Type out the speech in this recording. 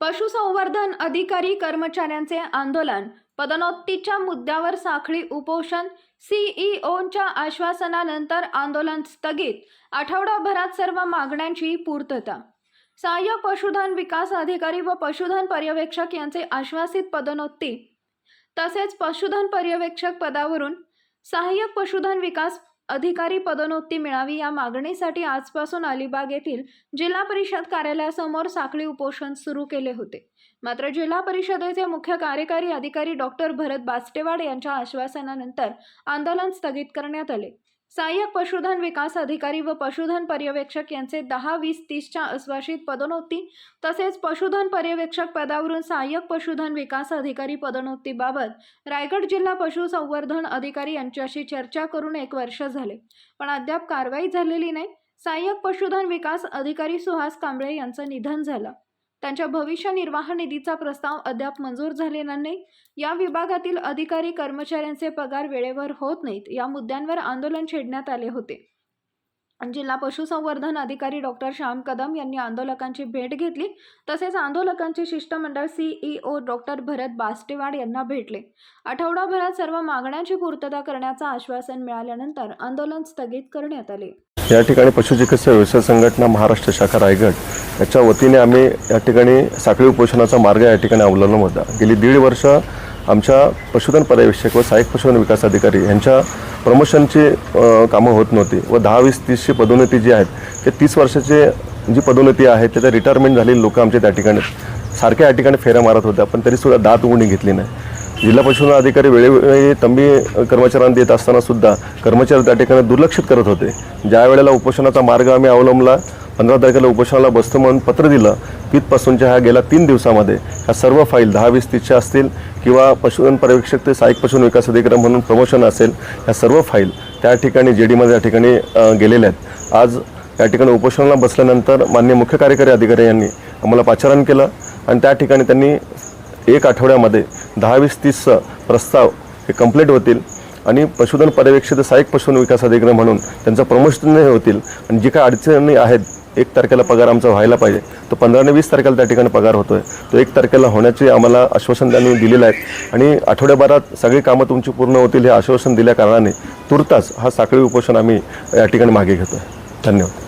पशुसंवर्धन अधिकारी कर्मचाऱ्यांचे आंदोलन पदोन्नतीच्या मुद्द्यावर साखळी उपोषण सीईओच्या आश्वासनानंतर आंदोलन स्थगित आठवडाभरात सर्व मागण्यांची पूर्तता. सहाय्यक पशुधन विकास अधिकारी व पशुधन पर्यवेक्षक यांचे आश्वासित पदोन्नती. तसेच पशुधन पर्यवेक्षक पदावरून सहाय्यक पशुधन विकास अधिकारी पदोन्नती मिळावी या मागणीसाठी आजपासून अलिबाग येथील जिल्हा परिषद कार्यालयासमोर साखळी उपोषण सुरू केले होते. मात्र जिल्हा परिषदेचे मुख्य कार्यकारी अधिकारी डॉक्टर भरत बास्टेवाड यांच्या आश्वासनानंतर आंदोलन स्थगित करण्यात आले. सहाय्यक पशुधन विकास अधिकारी व पशुधन पर्यवेक्षक यांचे दहा वीस तीसच्या आश्वासित पदोन्नती तसेच पशुधन पर्यवेक्षक पदावरून सहाय्यक पशुधन विकास अधिकारी पदोन्नतीबाबत रायगड जिल्हा पशुसंवर्धन अधिकारी यांच्याशी चर्चा करून एक वर्ष झाले. पण अद्याप कारवाई झालेली नाही. सहाय्यक पशुधन विकास अधिकारी सुहास कांबळे यांचं निधन झालं. त्यांच्या भविष्य निर्वाह निधीचा प्रस्ताव अद्याप मंजूर झालेला नाही. या विभागातील अधिकारी कर्मचाऱ्यांचे पगार वेळेवर होत नाहीत या मुद्द्यांवर आंदोलन छेडण्यात आले होते. जिल्हा पशुसंवर्धन अधिकारी डॉक्टर श्याम कदम यांनी आंदोलकांची भेट घेतली. तसेच आंदोलकांचे शिष्टमंडळ सीईओ डॉक्टर भरत बास्टेवाड यांना भेटले. आठवडाभरात सर्व मागण्यांची पूर्तता करण्याचं आश्वासन मिळाल्यानंतर आंदोलन स्थगित करण्यात आले. या ठिकाणी पशुचिकित्सा व्यवसाय संघटना महाराष्ट्र शाखा रायगड याच्या वतीने आम्ही या ठिकाणी साखळी उपोषणाचा मार्ग या ठिकाणी अवलंबला होता. गेली दीड वर्ष आमच्या पशुधन पर्यवेक्षक व सहाय्यक पशुधन विकास अधिकारी यांच्या प्रमोशनची कामं होत नव्हती व दहा वीस तीसची पदोन्नती जी आहेत ते तीस वर्षाचे जी पदोन्नती आहे त्याचं रिटायरमेंट झालेली लोकं आमच्या त्या ठिकाणी सारख्या या ठिकाणी फेऱ्या मारत होत्या पण तरीसुद्धा दात उघडी घेतली नाही. जिल्हा पशुधन अधिकारी वेळोवेळी तंबी कर्मचाऱ्यांना देत असताना सुद्धा कर्मचारी त्या ठिकाणी दुर्लक्षित करत होते. ज्या वेळेला उपोषणाचा मार्ग आम्ही अवलंबला पंधरा तारखेला उपोषणाला बसतो म्हणून पत्र दिलं तिथपासूनच्या ह्या गेल्या तीन दिवसामध्ये ह्या सर्व फाईल दहा वीस तीसच्या असतील किंवा पशुधन पर्यवेक्षक ते सहाय्यक पशुधन विकास अधिकारी म्हणून प्रमोशन असेल ह्या सर्व फाईल त्या ठिकाणी जे डीमध्ये या ठिकाणी गेलेल्या आहेत. आज या ठिकाणी उपोषणाला बसल्यानंतर मान्य मुख्य कार्यकारी अधिकारी यांनी आम्हाला पाचारण केलं आणि त्या ठिकाणी त्यांनी एक आठवड्यामध्ये दहा वीस तीस प्रस्ताव हे कंप्लीट होतील. आणि पशुधन पर्यवेक्षित सहाय्यक पशुधन विकास अधिकारी म्हणून त्यांचं प्रमोशन होतील. आणि जी काय अडचणी आहेत एक तारखेला पगार आमचा व्हायला पाहिजे. तो पंधरा आणि वीस तारखेला त्या ठिकाणी पगार होतोय. तो एक तारखेला होण्याचे आम्हाला आश्वासन त्यांनी दिलेलं आहे. आणि आठवड्याभरात सगळी कामं तुमची पूर्ण होतील हे आश्वासन दिल्या कारणाने तुर्तास हा साखळी उपोषण आम्ही या ठिकाणी मागे घेतोय. धन्यवाद.